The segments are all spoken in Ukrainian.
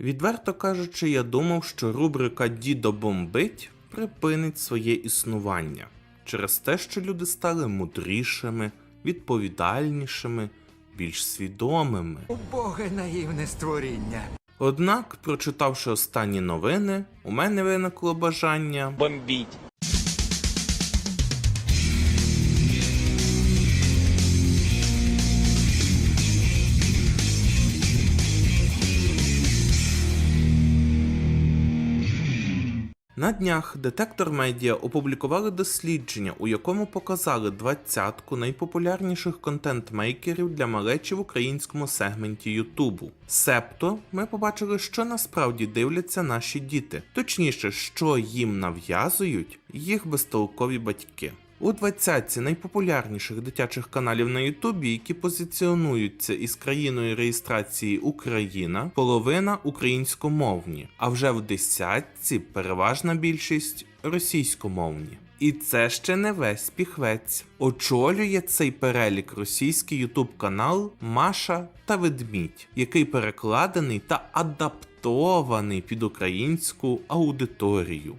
Відверто кажучи, я думав, що рубрика Дідо бомбить припинить своє існування через те, що люди стали мудрішими, відповідальнішими, більш свідомими. Убоге наївне створіння. Однак, прочитавши останні новини, у мене виникло бажання бомбить. На днях детектор медіа опублікували дослідження, у якому показали двадцятку найпопулярніших контент-мейкерів для малечі в українському сегменті Ютубу. Себто ми побачили, що насправді дивляться наші діти, точніше, що їм нав'язують їх безтолкові батьки. У двадцятці найпопулярніших дитячих каналів на Ютубі, які позиціонуються із країною реєстрації Україна, половина українськомовні, а вже в десятці переважна більшість російськомовні. І це ще не весь піхвець. Очолює цей перелік російський ютуб канал Маша та Ведмідь, який перекладений та адаптований під українську аудиторію.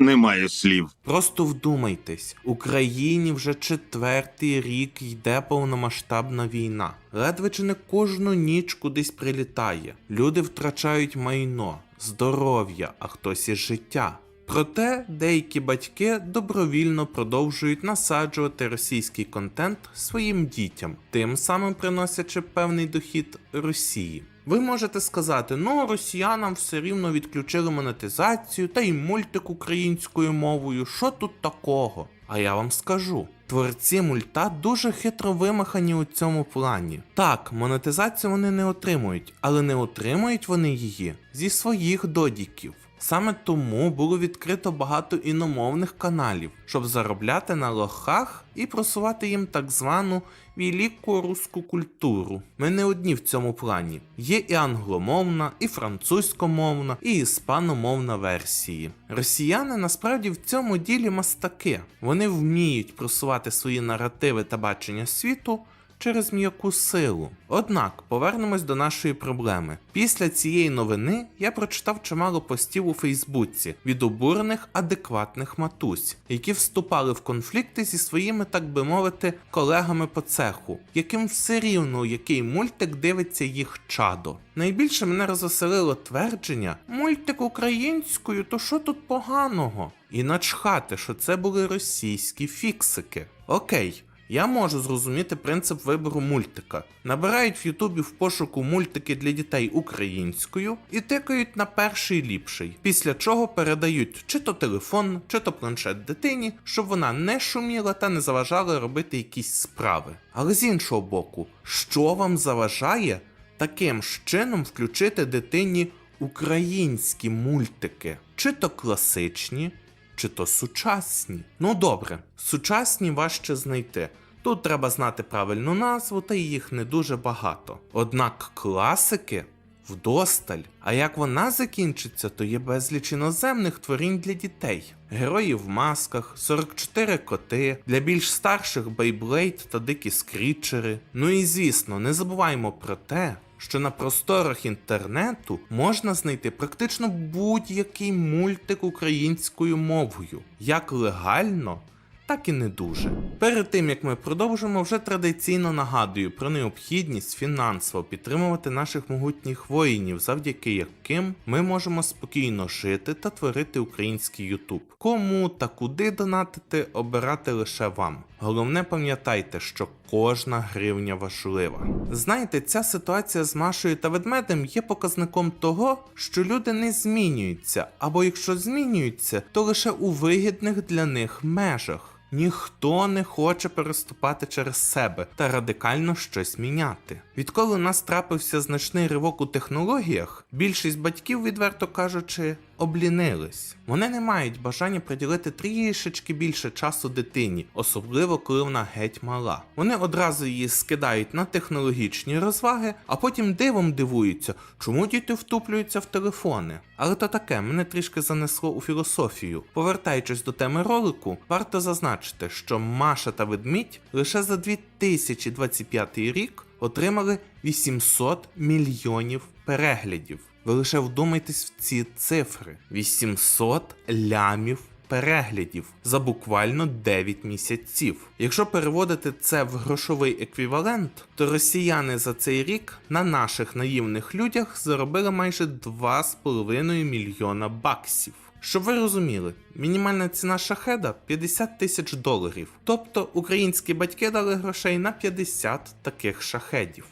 Немає слів. Просто вдумайтесь, Україні вже четвертий рік йде повномасштабна війна. Ледве чи не кожну ніч кудись прилітає. Люди втрачають майно, здоров'я, а хтось і життя. Проте деякі батьки добровільно продовжують насаджувати російський контент своїм дітям, тим самим приносячи певний дохід Росії. Ви можете сказати, ну росіянам все рівно відключили монетизацію та й мультик українською мовою. Що тут такого? А я вам скажу. Творці мульта дуже хитро вимахані у цьому плані. Так, монетизацію вони не отримують, але не отримують вони її зі своїх додіків. Саме тому було відкрито багато іномовних каналів, щоб заробляти на лохах і просувати їм так звану велику руську культуру. Ми не одні в цьому плані. Є і англомовна, і французькомовна, і іспаномовна версії. Росіяни насправді в цьому ділі мастаки. Вони вміють просувати свої наративи та бачення світу через м'яку силу. Однак повернемось до нашої проблеми. Після цієї новини я прочитав чимало постів у Фейсбуці від обурених адекватних матусь, які вступали в конфлікти зі своїми, так би мовити, колегами по цеху, яким все рівно який мультик дивиться їх чадо. Найбільше мене розвеселило твердження мультик українською, то що тут поганого? І начхати, що це були російські фіксики. Окей, я можу зрозуміти принцип вибору мультика. Набирають в Ютубі в пошуку мультики для дітей українською і тикають на перший ліпший, після чого передають чи то телефон, чи то планшет дитині, щоб вона не шуміла та не заважала робити якісь справи. Але з іншого боку, що вам заважає таким чином включити дитині українські мультики, чи то класичні, чи то сучасні. Ну добре, сучасні важче знайти. Тут треба знати правильну назву, та їх не дуже багато. Однак класики вдосталь. А як вона закінчиться, то є безліч іноземних творінь для дітей. Герої в масках, 44 коти, для більш старших Beyblade та дикі скрічери. Ну і звісно, не забуваємо про те, що на просторах інтернету можна знайти практично будь-який мультик українською мовою, як легально, так і не дуже. Перед тим як ми продовжимо, вже традиційно нагадую про необхідність фінансово підтримувати наших могутніх воїнів, завдяки яким ми можемо спокійно жити та творити український Ютуб. Кому та куди донатити, обирати лише вам. Головне пам'ятайте, що кожна гривня важлива. Знаєте, ця ситуація з Машою та ведмедем є показником того, що люди не змінюються, або якщо змінюються, то лише у вигідних для них межах. Ніхто не хоче переступати через себе та радикально щось міняти. Відколи у нас трапився значний ривок у технологіях, більшість батьків, відверто кажучи, облінились. Вони не мають бажання приділити трішечки більше часу дитині, особливо коли вона геть мала. Вони одразу її скидають на технологічні розваги, а потім дивом дивуються, чому діти втуплюються в телефони. Але то таке, мене трішки занесло у філософію. Повертаючись до теми ролику, варто зазначити, що Маша та ведмідь лише за 2025 рік отримали 800 мільйонів переглядів. Ви лише вдумайтесь в ці цифри: 800 лямів переглядів за буквально 9 місяців. Якщо переводити це в грошовий еквівалент, то росіяни за цей рік на наших наївних людях заробили майже 2,5 мільйона баксів. Щоб ви розуміли, мінімальна ціна шахеда 50 тисяч доларів. Тобто українські батьки дали грошей на 50 таких шахедів.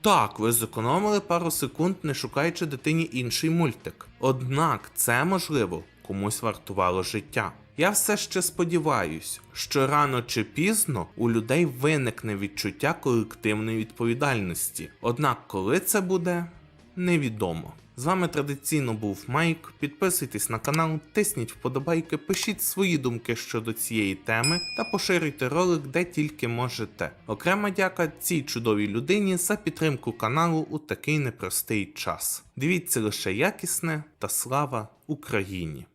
Так, ви зекономили пару секунд, не шукаючи дитині інший мультик. Однак це можливо комусь вартувало життя. Я все ще сподіваюсь, що рано чи пізно у людей виникне відчуття колективної відповідальності. Однак, коли це буде, невідомо. З вами традиційно був Майк. Підписуйтесь на канал, тисніть вподобайки, пишіть свої думки щодо цієї теми та поширюйте ролик де тільки можете. Окрема дяка цій чудовій людині за підтримку каналу у такий непростий час. Дивіться лише якісне та слава Україні!